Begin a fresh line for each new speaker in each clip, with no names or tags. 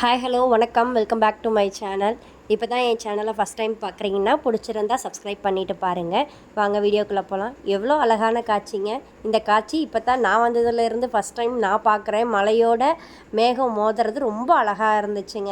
Hi hello வணக்கம். Welcome back to my channel இப்போ தான் என் சேனலை ஃபஸ்ட் டைம் பார்க்குறீங்கன்னா பிடிச்சிருந்தா சப்ஸ்கிரைப் பண்ணிவிட்டு பாருங்கள் வாங்க வீடியோக்குள்ளே போகலாம் எவ்வளோ அழகான காட்சிங்க. இந்த காட்சி இப்போ தான் நான் வந்ததுலேருந்து ஃபஸ்ட் டைம் நான் பார்க்குறேன் மலையோட மேகம் மோதுறது ரொம்ப அழகாக இருந்துச்சுங்க.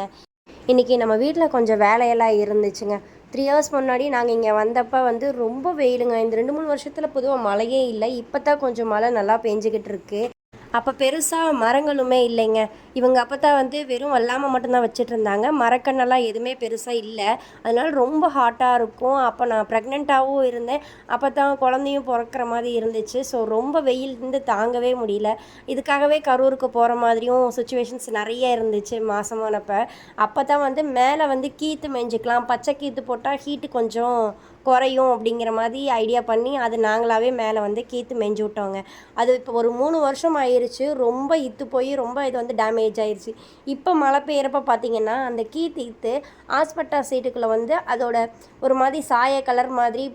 இன்றைக்கி நம்ம வீட்டில் கொஞ்சம் வேலையெல்லாம் இருந்துச்சுங்க. த்ரீ ஹவர்ஸ் முன்னாடி நாங்கள் இங்கே வந்தப்போ வந்து ரொம்ப வெயிலுங்க. இந்த ரெண்டு மூணு வருஷத்தில் பொதுவாக மழையே இல்லை. இப்போ தான் கொஞ்சம் மழை நல்லா பெஞ்சிக்கிட்டு இருக்குது அப்போ பெருசாக மரங்களுமே இல்லைங்க. இவங்க அப்போ தான் வந்து வெறும் வல்லாமல் மட்டும்தான் வச்சுட்டு இருந்தாங்க மரக்கண்ணெல்லாம் எதுவுமே பெருசாக இல்லை. அதனால ரொம்ப ஹாட்டாக இருக்கும். அப்போ நான் ப்ரெக்னெண்ட்டாகவும் இருந்தேன். அப்போ தான் குழந்தையும் பிறக்கிற மாதிரி இருந்துச்சு. ஸோ ரொம்ப வெயில் இருந்து தாங்கவே முடியல. இதுக்காகவே கரூருக்கு போகிற மாதிரியும் சுச்சுவேஷன்ஸ் நிறைய இருந்துச்சு மாதமானப்போ அப்போ தான் வந்து மேலே வந்து கீத்து மேய்ஞ்சிக்கலாம் பச்சை கீத்து போட்டால் ஹீட்டு கொஞ்சம் குறையும் அப்படிங்கிற மாதிரி ஐடியா பண்ணி அது நாங்களாகவே மேலே வந்து கீத்து மெஞ்சு விட்டோங்க அது இப்போ ஒரு மூணு வருஷம் ஆயிடுச்சு ரொம்ப இத்து போய் ரொம்ப இது வந்து டேமேஜ் ஆயிருச்சு. இப்போ மழை பெய்யறப்ப பார்த்தீங்கன்னா அந்த கீ தீத்து ஆஸ்பட்டா சீட்டுக்குள்ளே வந்து அதோட ஒரு மாதிரி சாய கலர் மாதிரி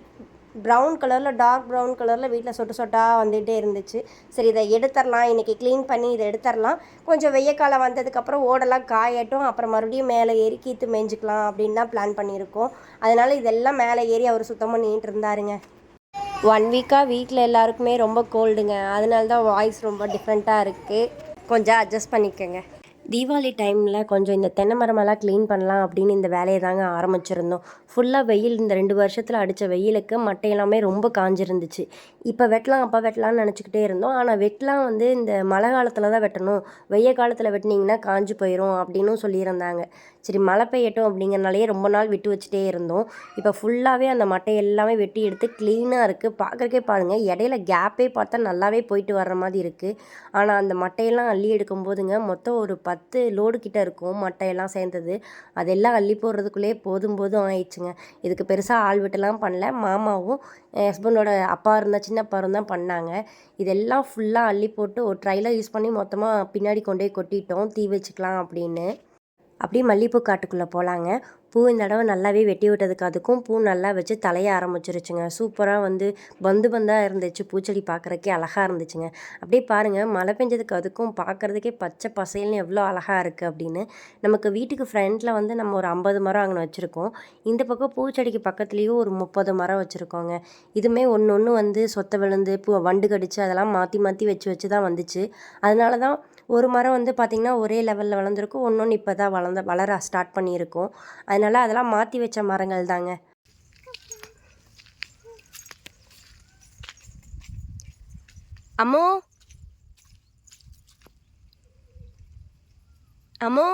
ப்ரௌன் கலரில் டார்க் ப்ரௌன் கலரில் வீட்டில் சொட்டு சொட்டாக வந்துகிட்டே இருந்துச்சு. சரி இதை எடுத்துடலாம் இன்றைக்கி க்ளீன் பண்ணி இதை எடுத்துடலாம் கொஞ்சம் வெய்ய காலம் வந்ததுக்கப்புறம் ஓடெல்லாம் காயட்டும். அப்புறம் மறுபடியும் மேலே ஏறி கீத்து மேய்ஞ்சிக்கலாம் அப்படின்னு தான் பிளான் பண்ணியிருக்கோம். அதனால் இதெல்லாம் மேலே ஏறி அவர் சுத்தம் பண்ணிட்டு இருந்தாருங்க. ஒன் வீக்காக வீட்டில் எல்லாருக்குமே ரொம்ப கோல்டுங்க அதனால தான் வாய்ஸ் ரொம்ப டிஃப்ரெண்ட்டாக இருக்குது கொஞ்சம் அட்ஜஸ்ட் பண்ணிக்கோங்க. தீபாவளி டைமில் கொஞ்சம் இந்த தென்னை மரமெல்லாம் க்ளீன் பண்ணலாம் அப்படின்னு இந்த வேலையை தாங்க ஆரம்பிச்சிருந்தோம். ஃபுல்லாக வெயில் இந்த ரெண்டு வருஷத்தில் அடித்த வெயிலுக்கு மட்டை எல்லாமே ரொம்ப காஞ்சிருந்துச்சு. இப்போ வெட்டலாம் அப்போ வெட்டலாம்னு நினச்சிக்கிட்டே இருந்தோம். ஆனால் வெட்டலாம் வந்து இந்த மழை காலத்தில் தான் வெட்டணும். வெய்ய காலத்தில் வெட்டினீங்கன்னா காஞ்சி போயிடும் அப்படின்னும் சொல்லியிருந்தாங்க. சரி மழை பெய்யட்டும் அப்படிங்கிறனாலேயே ரொம்ப நாள் விட்டு வச்சுட்டே இருந்தோம். இப்போ ஃபுல்லாகவே அந்த மட்டை எல்லாமே வெட்டி எடுத்து க்ளீனாக இருக்குது பார்க்குறக்கே பாருங்கள் இடையில கேப்பே பார்த்தா நல்லாவே போயிட்டு வர்ற மாதிரி இருக்குது ஆனால் அந்த மட்டையெல்லாம் அள்ளி எடுக்கும் போதுங்க மொத்தம் ஒரு பத்து லோடு கிட்ட இருக்கும் மட்டையெல்லாம் சேர்ந்தது. அதெல்லாம் அள்ளி போடுறதுக்குள்ளேயே போதும் போதும் ஆயிடுச்சுங்க. இதுக்கு பெருசாக ஆள் விட்டுலாம் பண்ணல. மாமாவும் என் ஹஸ்பண்டோட அப்பா இருந்தால் சின்ன அப்பா தான் பண்ணாங்க. இதெல்லாம் ஃபுல்லாக அள்ளி போட்டு ஒரு ட்ரைலர் யூஸ் பண்ணி மொத்தமாக பின்னாடி கொண்டு போய் கொட்டிட்டோம். தீ வச்சுக்கலாம் அப்படின்னு. அப்படியே மல்லிகைப்பூ காட்டுக்குள்ளே போகலாங்க பூ இந்த தடவை நல்லாவே வெட்டி விட்டதுக்கு அதுக்கும் பூ நல்லா வச்சு தலைய ஆரம்பிச்சிருச்சுங்க. சூப்பராக வந்து பந்து பந்தாக இருந்துச்சு. பூச்செடி பார்க்குறக்கே அழகாக இருந்துச்சுங்க. அப்படியே பாருங்கள் மழை பெஞ்சதுக்கு அதுக்கும் பார்க்குறதுக்கே பச்சை பசைல்னு எவ்வளோ அழகாக இருக்குது அப்படின்னு. நமக்கு வீட்டுக்கு ஃப்ரண்ட்டில் வந்து நம்ம ஒரு ஐம்பது மரம் அங்கே வச்சுருக்கோம். இந்த பக்கம் பூச்செடிக்கு பக்கத்துலேயும் ஒரு முப்பது மரம் வச்சுருக்கோங்க. இதுவுமே ஒன்று ஒன்று வந்து சொத்தை விழுந்து பூ வண்டு கடிச்சு அதெல்லாம் மாற்றி மாற்றி வச்சு வச்சு தான் வந்துச்சு. அதனால தான் ஒரு மரம் வந்து பார்த்திங்கன்னா ஒரே லெவலில் வளர்ந்துருக்கும். ஒன்று ஒன்று இப்போ தான் வளர்ந்த வளர ஸ்டார்ட் பண்ணியிருக்கோம். அதனால் அதெல்லாம் மாற்றி வச்ச மரங்கள் தாங்க. அம்மோ? அம்மோ?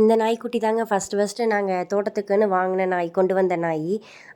இந்த நாய்க்குட்டி தாங்க ஃபஸ்ட்டு ஃபஸ்ட்டு நாங்கள் தோட்டத்துக்குன்னு வாங்கின நாய் கொண்டு வந்த நாய்.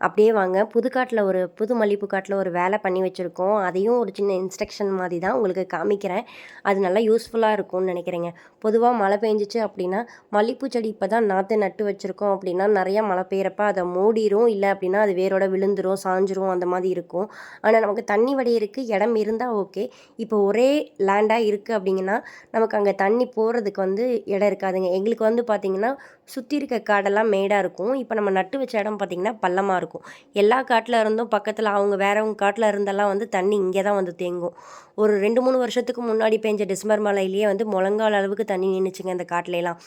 அப்படியே வாங்க. புதுக்காட்டில் ஒரு புது மல்லிப்பு காட்டில் ஒரு வேலை பண்ணி வச்சுருக்கோம். அதையும் ஒரு சின்ன இன்ஸ்ட்ரக்ஷன் மாதிரி தான் உங்களுக்கு காமிக்கிறேன். அது நல்லா யூஸ்ஃபுல்லாக இருக்கும்னு நினைக்கிறேங்க. பொதுவாக மழை பெஞ்சிச்சு அப்படின்னா மல்லிகைப்பூ செடி இப்போ தான் நாற்று நட்டு வச்சுருக்கோம் அப்படின்னா நிறையா மழை பெய்கிறப்ப அதை மூடிரும். இல்லை அப்படின்னா அது வேரோட விழுந்துரும் சாஞ்சிரும் அந்த மாதிரி இருக்கும். ஆனால் நமக்கு தண்ணி வடியிருக்கு இடம் இருந்தால் ஓகே இப்போ ஒரே லேண்டாக இருக்குது அப்படிங்கன்னா நமக்கு அங்கே தண்ணி போகிறதுக்கு வந்து இடம் இருக்காதுங்க. எங்களுக்கு வந்து பார்த்திங்கன்னா சுற்றி இருக்க காடெல்லாம் மேடாக இருக்கும். இப்போ நம்ம நட்டு வச்ச இடம் பார்த்திங்கன்னா பள்ளமாக இருக்கும். எல்லா காட்டில் இருந்தும் பக்கத்தில் அவங்க வேறவங்க காட்டில் இருந்தெல்லாம் வந்து தண்ணி இங்கே தான் வந்து தேங்கும். ஒரு ரெண்டு மூணு வருஷத்துக்கு முன்னாடி பெஞ்ச டிசம்பர் மலையிலேயே வந்து முழங்கால் அளவுக்கு தண்ணி நின்றுச்சுங்க அந்த காட்டிலலாம்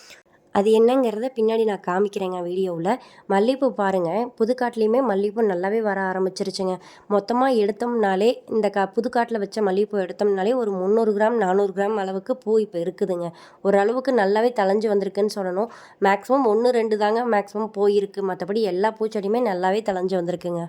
அது என்னங்கிறத பின்னாடி நான் காமிக்கிறேங்க வீடியோவில். மல்லிகைப்பூ பாருங்கள் புதுக்காட்டுலேயுமே மல்லிகைப்பூ நல்லாவே வர ஆரம்பிச்சிருச்சுங்க. மொத்தமாக எடுத்தோம்னாலே இந்த கா புதுக்காட்டில் வச்ச மல்லிகைப்பூ எடுத்தோம்னாலே ஒரு முந்நூறு கிராம் நானூறு கிராம் அளவுக்கு பூ இப்போ இருக்குதுங்க. ஓரளவுக்கு நல்லாவே தளைஞ்சு வந்திருக்குன்னு சொல்லணும். மேக்ஸிமம் ஒன்று ரெண்டு தாங்க மேக்ஸிமம் போயிருக்கு. மற்றபடி எல்லா பூச்செடியுமே நல்லாவே தளைஞ்சு வந்திருக்குங்க.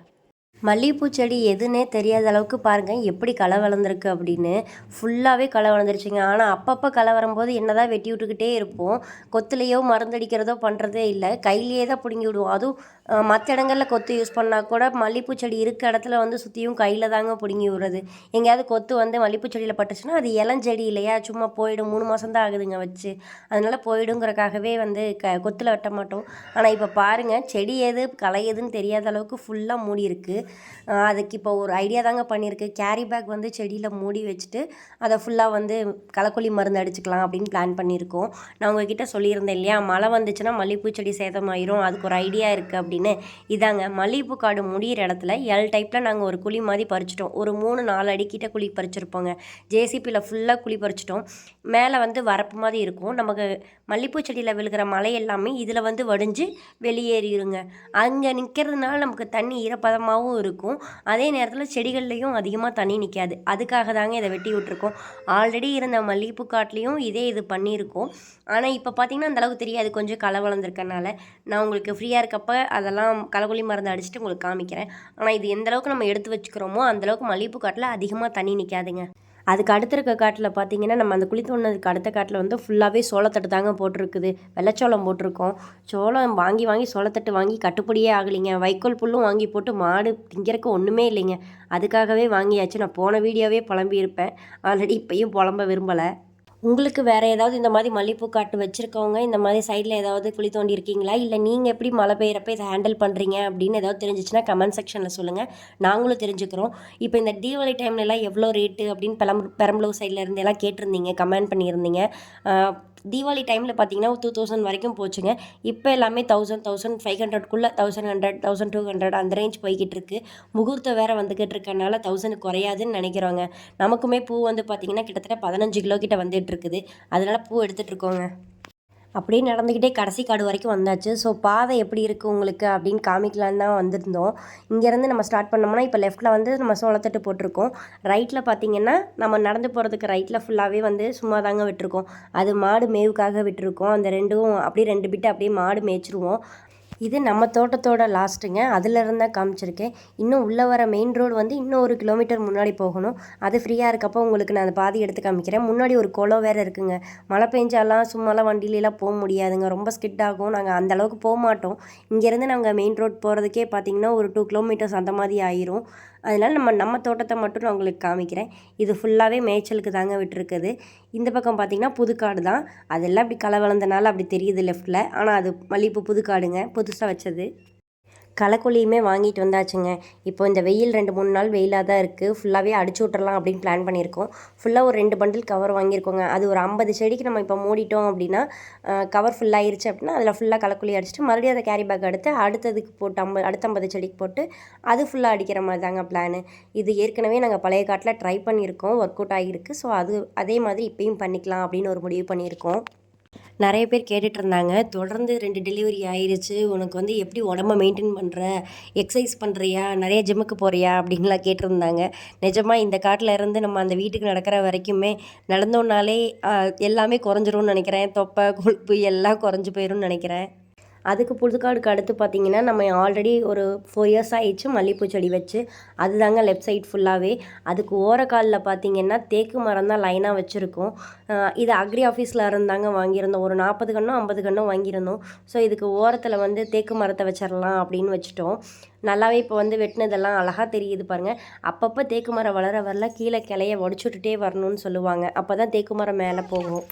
மல்லிகைப்பூ செடி எதுன்னே தெரியாத அளவுக்கு பாருங்கள் எப்படி களை வளர்ந்துருக்கு அப்படின்னு. ஃபுல்லாகவே களை வளர்ந்துருச்சுங்க. ஆனால் அப்பப்போ களை வரும்போது என்ன தான் வெட்டி விட்டுக்கிட்டே இருப்போம். கொத்துலேயோ மருந்தடிக்கிறதோ பண்ணுறதே இல்லை. கையிலேயே தான் பிடுங்கி விடுவோம். அதுவும் மற்ற இடங்களில் கொத்து யூஸ் பண்ணால் கூட மல்லிகைப்பூ செடி இருக்க இடத்துல வந்து சுற்றியும் கையில் தாங்க பிடுங்கி விடுறது. எங்கேயாவது கொத்து வந்து மல்லிகைப்பூ செடியில் பட்டுச்சுன்னா அது இளஞ்செடி இல்லையா? சும்மா போயிடும். மூணு மாதம் தான் ஆகுதுங்க வச்சு. அதனால் போயிடுங்கிறக்காகவே வந்து க கொத்தில் வெட்ட மாட்டோம். ஆனால் இப்போ பாருங்கள் செடி எது களை எதுன்னு தெரியாத அளவுக்கு ஃபுல்லாக மூடி இருக்குது அதுக்கு இப்போ ஒரு ஐடியா தாங்க பண்ணியிருக்கு. கேரி பேக் வந்து செடியில் மூடி வச்சுட்டு அதை ஃபுல்லாக வந்து களைக்கொல்லி மருந்து அடிச்சுக்கலாம் அப்படின்னு பிளான் பண்ணியிருக்கோம். நான் உங்ககிட்ட சொல்லியிருந்தேன் இல்லையா? மழை வந்துச்சுன்னா மல்லிகைப்பூ செடி சேதமாயிரும். அதுக்கு ஒரு ஐடியா இருக்குது அப்படின்னு. இதாங்க மல்லிகைப்பூ காடு முடியிற இடத்துல எல் டைப்பில் நாங்கள் ஒரு குழி மாதிரி பறிச்சிட்டோம். ஒரு மூணு நாலு அடிக்கிட்ட குழி பறிச்சிருப்போங்க. ஜேசிபியில் ஃபுல்லாக குழி பறிச்சிட்டோம். மேலே வந்து வரப்பு மாதிரி இருக்கும். நமக்கு மல்லிகைப்பூ செடியில் விழுகிற மலை எல்லாமே இதில் வந்து வடிஞ்சு வெளியேறிடுங்க அங்கே நிற்கிறதுனால நமக்கு தண்ணி ஈரப்பதமாகவும் இருக்கும். அதே நேரத்தில் செடிகள்லேயும் அதிகமாக தண்ணி நிற்காது அதுக்காக தாங்க இதை வெட்டி விட்ருக்கோம் ஆல்ரெடி இருந்த மல்லிகைப்பூ காட்டிலையும் இதே இது பண்ணியிருக்கோம். ஆனால் இப்போ பார்த்தீங்கன்னா அந்த அளவுக்கு தெரியாது. கொஞ்சம் களை வளர்ந்துருக்கனால. நான் உங்களுக்கு ஃப்ரீயாக இருக்கப்ப அதெல்லாம் களைக்கொல்லி மருந்து அடிச்சுட்டு உங்களுக்கு காமிக்கிறேன். ஆனால் இது எந்தளவுக்கு நம்ம எடுத்து வச்சுக்கிறோமோ அந்தளவுக்கு மல்லிகைப்பூ காட்டில் அதிகமாக தண்ணி நிற்காதுங்க அதுக்கு அடுத்து இருக்க காட்டில் பார்த்தீங்கன்னா நம்ம அந்த குழி தோண்டினதுக்கு அடுத்த காட்டில் வந்து ஃபுல்லாகவே சோளத்தட்டு தாங்க போட்டிருக்குது. வெள்ளச்சோளம் போட்டிருக்கோம். சோளம் வாங்கி வாங்கி சோளத்தட்டு வாங்கி கட்டுப்படியே ஆகலைங்க. வைக்கோல் புல்லும் வாங்கி போட்டு மாடு திங்கிறக்கு ஒன்றுமே இல்லைங்க. அதுக்காகவே வாங்கியாச்சு. நான் போன வீடியோவே புலம்பியிருப்பேன். ஆல்ரெடி இப்போயும் புலம்ப விரும்பலை. உங்களுக்கு வேறு ஏதாவது இந்த மாதிரி மல்லிகைப்பூ காட்டு வச்சுருக்கவங்க இந்த மாதிரி சைடில் ஏதாவது குழி தோண்டி இருக்கீங்களா? இல்லை நீங்கள் எப்படி மழை பெய்கிறப்ப இதை ஹேண்டில் பண்ணுறீங்க அப்படின்னு ஏதாவது தெரிஞ்சிச்சுன்னா கமெண்ட் செக்ஷனில் சொல்லுங்கள் நாங்களும் தெரிஞ்சுக்கிறோம். இப்போ இந்த தீபாவளி டைம்லலாம் எவ்வளோ ரேட்டு அப்படின்னு பெரம் பெரம்பலூர் சைடில் இருந்து எல்லாம் கேட்டிருந்தீங்க கமெண்ட் பண்ணியிருந்தீங்க. தீபாவளி டைமில் பார்த்தீங்கன்னா டூ தௌசண்ட் வரைக்கும் போச்சுங்க. இப்போ எல்லாமே thousand thousand five ஹண்ட்ரட்குள்ளே thousand hundred thousand two hundred அந்த ரேஞ்ச் போய்கிட்டு இருக்கு. முகூர்த்தம் வேறு வந்துக்கிட்டு இருக்கனால தௌசண்ட் குறையாதுன்னு நினைக்கிறோங்க. நமக்குமே பூ வந்து பார்த்திங்கன்னா கிட்டத்தட்ட பதினஞ்சு கிலோ கிட்ட வந்துட்டு இருக்குது. அதனால பூ எடுத்துகிட்டுருக்கோங்க அப்படியே நடந்துக்கிட்டே கடைசி காடு வரைக்கும் வந்தாச்சு. ஸோ பாதை எப்படி இருக்குது உங்களுக்கு அப்படின்னு காமிக்கலான்னு தான் வந்திருந்தோம். இங்கேருந்து நம்ம ஸ்டார்ட் பண்ணோம்னா இப்போ லெஃப்ட்டில் வந்து நம்ம சோளத்தட்டு போட்டிருக்கோம். ரைட்டில் பார்த்தீங்கன்னா நம்ம நடந்து போகிறதுக்கு ரைட்டில் ஃபுல்லாகவே வந்து சும்மா தாங்க விட்டுருக்கோம். அது மாடு மேவுக்காக விட்டுருக்கோம். அந்த ரெண்டும் அப்படியே ரெண்டு பிட்டு அப்படியே மாடு மேய்ச்சிருவோம். இது நம்ம தோட்டத்தோட லாஸ்ட்டுங்க. அதுலேருந்து தான் காமிச்சிருக்கேன். இன்னும் உள்ளே வர மெயின் ரோடு வந்து இன்னும் ஒரு கிலோமீட்டர் முன்னாடி போகணும். அது ஃப்ரீயாக இருக்கப்போ உங்களுக்கு நான் அந்த பாதி எடுத்து காமிக்கிறேன். முன்னாடி ஒரு குளம் வேறு இருக்குங்க. மழை பெஞ்சாலாம் சும்மாலாம் வண்டியிலலாம் போக முடியாதுங்க. ரொம்ப ஸ்கிட் ஆகும். நாங்கள் அந்தளவுக்கு போக மாட்டோம். இங்கேருந்து நாங்கள் மெயின் ரோட் போகிறதுக்கே பார்த்தீங்கன்னா ஒரு டூ கிலோமீட்டர்ஸ் அந்த மாதிரி ஆயிரும். அதனால் நம்ம நம்ம தோட்டத்தை மட்டும் நான் உங்களுக்கு காமிக்கிறேன். இது ஃபுல்லாகவே மேய்ச்சலுக்கு தாங்க விட்டுருக்குது. இந்த பக்கம் பார்த்தீங்கன்னா புதுக்காடு தான். அதெல்லாம் இப்படி களை வளர்ந்தனால அப்படி தெரியுது லெஃப்ட்டில் ஆனால் அது மல்லிகைப்பூ புதுக்காடுங்க. புதுசாக வச்சது. களைக்கொல்லியுமே வாங்கிட்டு வந்தாச்சுங்க. இப்போ இந்த வெயில் ரெண்டு மூணு நாள் வெயிலாக தான் இருக்குது ஃபுல்லாகவே அடிச்சு விட்றலாம் அப்படின்னு பிளான் பண்ணியிருக்கோம். ஃபுல்லாக ஒரு ரெண்டு பண்டில் கவர் வாங்கியிருக்கோங்க. அது ஒரு ஐம்பது செடிக்கு நம்ம இப்போ மூடிட்டோம் அப்படின்னா கவர் ஃபுல்லாகிருச்சு அப்படின்னா அதில் ஃபுல்லாக களைக்கொல்லி அடிச்சுட்டு மறுபடியும் அதை கேரி பேக் எடுத்து அடுத்ததுக்கு போட்டு ஐம்பது அடுத்த ஐம்பது செடிக்கு போட்டு அது ஃபுல்லாக அடிக்கிற மாதிரி தாங்க பிளானு இது ஏற்கனவே நாங்கள் பழைய காட்டில் ட்ரை பண்ணியிருக்கோம். ஒர்க் அவுட் ஆகியிருக்கு ஸோ அது அதே மாதிரி இப்பயும் பண்ணிக்கலாம் அப்படின்னு ஒரு முடிவு பண்ணியிருக்கோம். நிறைய பேர் கேட்டுட்டு இருந்தாங்க தொடர்ந்து ரெண்டு டெலிவரி ஆயிடுச்சு உனக்கு வந்து எப்படி உடம்ப மெயின்டைன் பண்ணுற எக்ஸசைஸ் பண்ணுறியா நிறைய ஜிம்முக்கு போகிறியா அப்படின்லாம் கேட்டிருந்தாங்க. நிஜமாக இந்த காட்டில் இருந்து நம்ம அந்த வீட்டுக்கு நடக்கிற வரைக்குமே நடந்தோன்னாலே எல்லாமே குறைஞ்சிரும்னு நினைக்கிறேன். தொப்பை கொழுப்பு எல்லாம் குறைஞ்சி போயிரும்னு நினைக்கிறேன். அதுக்கு புதுக்காடுக்கு அடுத்து பார்த்தீங்கன்னா நம்ம ஆல்ரெடி ஒரு ஃபோர் இயர்ஸ் ஆகிடுச்சு மல்லிகைப்பூ செடி வச்சு. அதுதாங்க லெஃப்ட் சைட் ஃபுல்லாகவே அதுக்கு ஓரக்காலில் பார்த்தீங்கன்னா தேக்கு மரம் தான் லைனாக வச்சுருக்கோம். இது அக்ரி ஆஃபீஸில் இருந்தாங்க வாங்கியிருந்தோம். ஒரு நாற்பது கண்ணோ ஐம்பது கண்ணோ வாங்கியிருந்தோம். ஸோ இதுக்கு ஓரத்தில் வந்து தேக்கு மரத்தை வச்சிடலாம் அப்படின்னு வச்சுட்டோம். நல்லாவே இப்போ வந்து வெட்டினதெல்லாம் அழகாக தெரியுது பாருங்கள் அப்பப்போ தேக்கு மரம் வளர வரல கீழே கிளைய உடச்சி விட்டுட்டே வரணும்னு சொல்லுவாங்க. அப்போ தான் தேக்கு மரம் மேலே போகும்.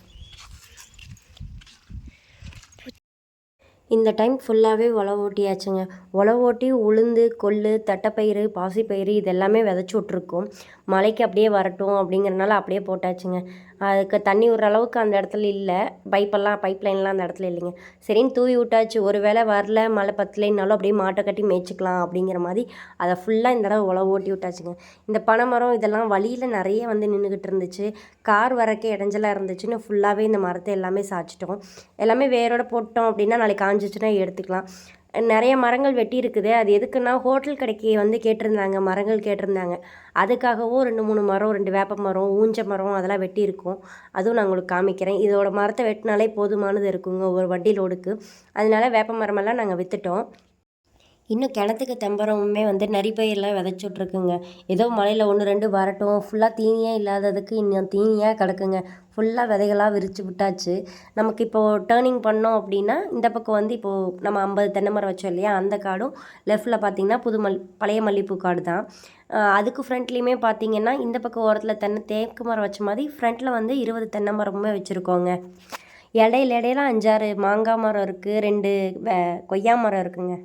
இந்த டைம் ஃபுல்லாகவே உழவு ஓட்டியாச்சுங்க. உழவு ஓட்டி உளுந்து கொள்ளு தட்டைப்பயிறு பாசிப்பயிறு இதெல்லாமே விதைச்சி விட்ருக்கோம் மழைக்கு அப்படியே வரட்டும் அப்படிங்கிறனால அப்படியே போட்டாச்சுங்க. அதுக்கு தண்ணி விடுற அளவுக்கு அந்த இடத்துல இல்லை. பைப்பெல்லாம் பைப் லைன்லாம் அந்த இடத்துல இல்லைங்க. சரின்னு தூவி விட்டாச்சு. ஒரு வேளை வரல மழை பத்தலைன்னாலும் அப்படியே மாட்டை கட்டி மேய்ச்சிக்கலாம் அப்படிங்கிற மாதிரி அதை ஃபுல்லாக இந்த தடவை உழவு ஓட்டி விட்டாச்சுங்க. இந்த பனைமரம் இதெல்லாம் வழியில் நிறைய வந்து நின்றுக்கிட்டு இருந்துச்சு. கார் வரக்கே இடைஞ்சலாக இருந்துச்சுன்னு ஃபுல்லாகவே இந்த மரத்தை எல்லாமே சாய்ச்சிட்டோம். எல்லாமே வேரோட போட்டோம் அப்படின்னா நாளைக்கு காஞ்சிச்சுன்னா எடுத்துக்கலாம். நிறைய மரங்கள் வெட்டி இருக்குது அது எதுக்குன்னா ஹோட்டல் கடைக்கு வந்து கேட்டிருந்தாங்க மரங்கள் கேட்டிருந்தாங்க. அதுக்காகவும் ரெண்டு மூணு மரம் ரெண்டு வேப்ப மரம் ஊஞ்ச மரம் அதெல்லாம் வெட்டி இருக்கும் அதுவும் நான் உங்களுக்கு காமிக்கிறேன். இதோட மரத்தை வெட்டினாலே போதுமானது இருக்குங்க ஒரு வண்டி லோடுக்கு அதனால வேப்ப மரமெல்லாம் நாங்கள் விற்றுட்டோம் இன்னும் கிணத்துக்கு தெம்பரமுமே வந்து நரிப்பயிரெலாம் விதைச்சி விட்ருக்குங்க ஏதோ மழையில் ஒன்று ரெண்டு வரட்டும். ஃபுல்லாக தீனியாக இல்லாததுக்கு இன்னும் தீனியாக கிடக்குங்க. ஃபுல்லாக விதைகளாக விரித்து விட்டாச்சு. நமக்கு இப்போது டேர்னிங் பண்ணோம் அப்படின்னா இந்த பக்கம் வந்து இப்போது நம்ம ஐம்பது தென்னை மரம் வச்சோம் இல்லையா? அந்த காடும் லெஃப்டில் பார்த்தீங்கன்னா புது மல் பழைய மல்லிப்பூ காடு தான். அதுக்கு ஃப்ரண்ட்லேயுமே பார்த்தீங்கன்னா இந்த பக்கம் ஓரத்தில் தென்னை தேக்கு மரம் வச்ச மாதிரி ஃப்ரண்ட்டில் வந்து இருபது தென்னை மரமுமே வச்சுருக்கோங்க. இடையில இடையில அஞ்சாறு மாங்காய் மரம் இருக்குது ரெண்டு கொய்யா மரம் இருக்குங்க.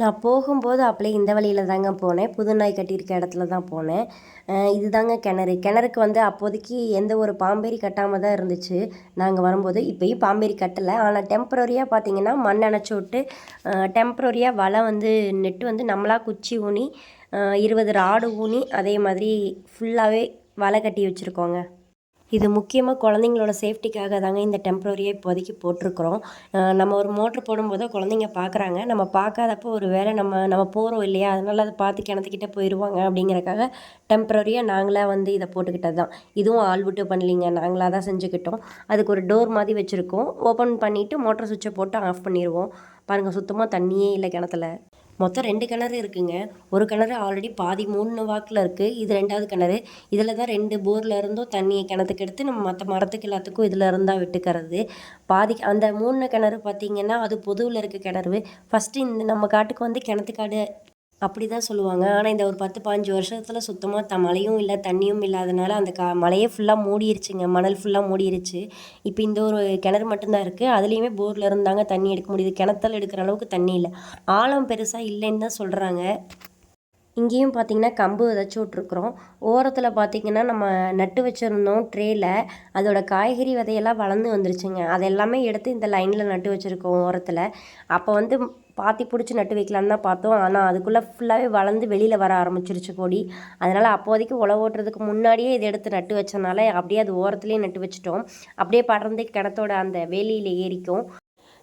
நான் போகும்போது அப்படியே இந்த வழியில் தாங்க போனேன். புது நாய் கட்டியிருக்க இடத்துல தான் போனேன். இதுதாங்க கிணறு. கிணறுக்கு வந்து அப்போதைக்கு எந்த ஒரு பாம்பேரி கட்டாமல் தான் இருந்துச்சு. நாங்கள் வரும்போது இப்போயும் பாம்பேரி கட்டலை. ஆனால் டெம்பரரியாக பார்த்தீங்கன்னா மண் அணைச்சி விட்டு டெம்பரரியாக வலை வந்து நெட்டு வந்து நம்மளாக குச்சி ஊனி இருபது ராடு ஊனி அதே மாதிரி ஃபுல்லாகவே வலை கட்டி வச்சுருக்கோங்க. இது முக்கியமாக குழந்தைங்களோட சேஃப்டிக்காக தாங்க இந்த டெம்ப்ரரியாக இப்போதைக்கு போட்டிருக்கிறோம். நம்ம ஒரு மோட்ரு போடும்போது குழந்தைங்க பார்க்குறாங்க நம்ம பார்க்காதப்போ ஒரு வேளை நம்ம நம்ம போகிறோம் இல்லையா? அதனால அதை பார்த்து கிணத்துக்கிட்ட போயிடுவாங்க அப்படிங்கிறக்காக டெம்ப்ரரியாக நாங்களாக வந்து இதை போட்டுக்கிட்டது தான். இதுவும் ஆள் விட்டு பண்ணலிங்க. நாங்களாக தான் செஞ்சுக்கிட்டோம். அதுக்கு ஒரு டோர் மாதிரி வச்சுருக்கோம். ஓப்பன் பண்ணிவிட்டு மோட்டர் சுவிட்சை போட்டு ஆஃப் பண்ணிடுவோம் பாருங்கள் சுத்தமாக தண்ணியே இல்லை கிணத்துல. மொத்தம் ரெண்டு கிணறு இருக்குங்க. ஒரு கிணறு ஆல்ரெடி பாதி மூணு வாக்கில் இருக்குது இது ரெண்டாவது கிணறு. இதில் தான் ரெண்டு போரில் இருந்தும் தண்ணியை கிணத்துக்கு எடுத்து நம்ம மற்ற மரத்துக்கு எல்லாத்துக்கும் இதில் இருந்தால் விட்டுக்கிறது. பாதி அந்த மூணு கிணறு பார்த்திங்கன்னா அது பொதுவில் இருக்க கிணறு. ஃபஸ்ட்டு இந்த நம்ம காட்டுக்கு வந்து கிணத்துக்காடு அப்படி தான் சொல்லுவாங்க. ஆனால் இந்த ஒரு பத்து பாஞ்சு வருஷத்தில் சுத்தமாக த மழையும் இல்லை தண்ணியும் இல்லாதனால அந்த கா மலையே ஃபுல்லாக மூடிருச்சுங்க. மணல் ஃபுல்லாக மூடிருச்சு. இப்போ இந்த ஒரு கிணறு மட்டும்தான் இருக்குது அதுலேயுமே போரில் இருந்தாங்க தண்ணி எடுக்க முடியுது. கிணத்துல எடுக்கிற அளவுக்கு தண்ணி இல்லை. ஆழம் பெருசாக இல்லைன்னு தான் சொல்கிறாங்க இங்கேயும் பார்த்தீங்கன்னா கம்பு விதைச்சி விட்ருக்குறோம் ஓரத்தில் பார்த்தீங்கன்னா நம்ம நட்டு வச்சுருந்தோம் ட்ரேயில் அதோட காய்கறி விதையெல்லாம் வளர்ந்து வந்துருச்சுங்க. அது எல்லாமே எடுத்து இந்த லைனில் நட்டு வச்சுருக்கோம் ஓரத்தில். அப்போ வந்து பாத்தி பிடிச்சி நட்டு வைக்கலான்னு தான் பார்த்தோம். ஆனால் அதுக்குள்ளே ஃபுல்லாகவே வளர்ந்து வெளியில் வர ஆரம்பிச்சிருச்சு கொடி அதனால் அப்போதைக்கு உழவு ஓட்டுறதுக்கு முன்னாடியே இதை எடுத்து நட்டு வச்சனால அப்படியே அது ஓரத்துலேயே நட்டு வச்சிட்டோம். அப்படியே படர்ந்து கிணத்தோட அந்த வேலியில் ஏறிக்கும்.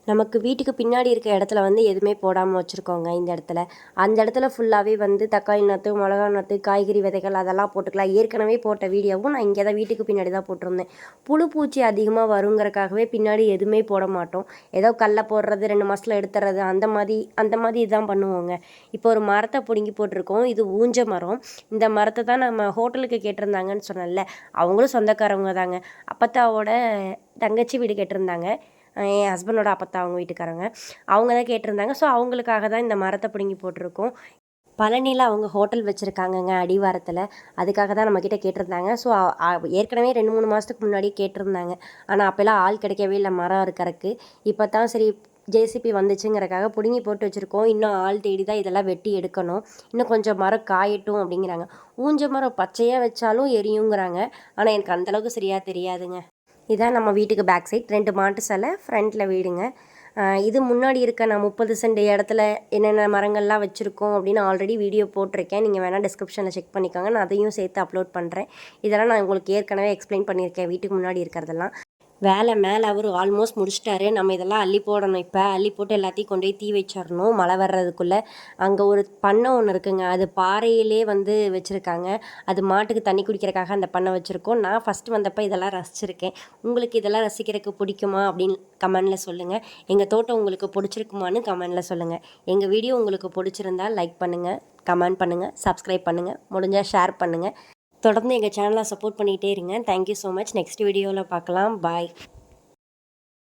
நமக்கு வீட்டுக்கு பின்னாடி இருக்க இடத்துல வந்து எதுவுமே போடாமல் வச்சுருக்கோங்க இந்த இடத்துல. அந்த இடத்துல ஃபுல்லாகவே வந்து தக்காளி நாற்று மிளகா நாற்று காய்கறி விதைகள் அதெல்லாம் போட்டுக்கலாம். ஏற்கனவே போட்ட வீடியோவும் நான் இங்கே தான் வீட்டுக்கு பின்னாடி தான் போட்டிருந்தேன். புழு பூச்சி அதிகமாக வருங்கிறக்காகவே பின்னாடி எதுவுமே போட மாட்டோம். ஏதோ கல்லை போடுறது ரெண்டு மாதத்தில் எடுத்துறது அந்த மாதிரி அந்த மாதிரி இதுதான் பண்ணுவோங்க. இப்போ ஒரு மரத்தை பிடுங்கி போட்டிருக்கோம். இது ஊஞ்ச மரம். இந்த மரத்தை தான் நம்ம ஹோட்டலுக்கு கேட்டிருந்தாங்கன்னு சொன்னேன்ல. அவங்களும் சொந்தக்காரவங்க தாங்க. அப்பத்தாவோட தங்கச்சி வீடு கேட்டிருந்தாங்க. என் ஹஸ்பண்டோட அப்பத்தா அவங்க வீட்டுக்காரங்க. அவங்க தான் கேட்டிருந்தாங்க. ஸோ அவங்களுக்காக தான் இந்த மரத்தை பிடுங்கி போட்டிருக்கோம். பழனியில் அவங்க ஹோட்டல் வச்சுருக்காங்கங்க அடிவாரத்தில். அதுக்காக தான் நம்மக்கிட்ட கேட்டிருந்தாங்க. ஸோ ஏற்கனவே ரெண்டு மூணு மாதத்துக்கு முன்னாடி கேட்டிருந்தாங்க. ஆனால் அப்போல்லாம் ஆள் கிடைக்கவே இல்லை மரம் இருக்கிறக்கு இப்போ தான் சரி ஜேசிபி வந்துச்சுங்கிறக்காக பிடுங்கி போட்டு வச்சுருக்கோம். இன்னும் ஆள் தேடி தான் இதெல்லாம் வெட்டி எடுக்கணும். இன்னும் கொஞ்சம் மரம் காயட்டும் அப்படிங்கிறாங்க. ஊஞ்ச மரம் பச்சையாக வச்சாலும் எரியுங்கிறாங்க. ஆனால் எனக்கு அந்தளவுக்கு சரியாக தெரியாதுங்க. இதான் நம்ம வீட்டுக்கு பேக் சைட் ரெண்டு மாட்டு சிலை ஃப்ரண்ட்டில் வீடுங்க. இது முன்னாடி இருக்க நான் முப்பது சென்ட் இடத்துல என்னென்ன மரங்கள்லாம் வச்சுருக்கோம் அப்படின்னு ஆல்ரெடி வீடியோ போட்டிருக்கேன். நீங்கள் வேணால் டிஸ்கிரிப்ஷனில் செக் பண்ணிக்கோங்க. நான் அதையும் சேர்த்து அப்லோட் பண்ணுறேன் இதெல்லாம் நான் உங்களுக்கு ஏற்கனவே எக்ஸ்பிளைன் பண்ணியிருக்கேன் வீட்டுக்கு முன்னாடி இருக்கிறதெல்லாம். வேலை மேலே அவர் ஆல்மோஸ்ட் முடிச்சிட்டாரு. நம்ம இதெல்லாம் அள்ளி போடணும் இப்போ. அள்ளி போட்டு எல்லாத்தையும் கொண்டு போய் தீ வச்சிடணும். மழை வர்றதுக்குள்ளே. அங்கே ஒரு பண்ணை ஒன்று இருக்குங்க. அது பாறையிலே வந்து வச்சுருக்காங்க. அது மாட்டுக்கு தண்ணி குடிக்கிறக்காக அந்த பண்ணை வச்சுருக்கோம். நான் ஃபஸ்ட்டு வந்தப்போ இதெல்லாம் ரசிச்சிருக்கேன். உங்களுக்கு இதெல்லாம் ரசிக்கிறதுக்கு பிடிக்குமா அப்படின்னு கமெண்டில் சொல்லுங்கள் எங்கள் தோட்டம் உங்களுக்கு பிடிச்சிருக்குமான்னு கமெண்டில் சொல்லுங்கள் எங்கள் வீடியோ உங்களுக்கு பிடிச்சிருந்தா லைக் பண்ணுங்கள் கமெண்ட் பண்ணுங்கள் சப்ஸ்கிரைப் பண்ணுங்கள் முடிஞ்சால் ஷேர் பண்ணுங்கள் தொடர்ந்து எங்கள் சேனலை சப்போர்ட் பண்ணிகிட்டே இருங்க. தேங்க்யூ ஸோ மச் நெக்ஸ்ட் வீடியோவில் பார்க்கலாம். பாய்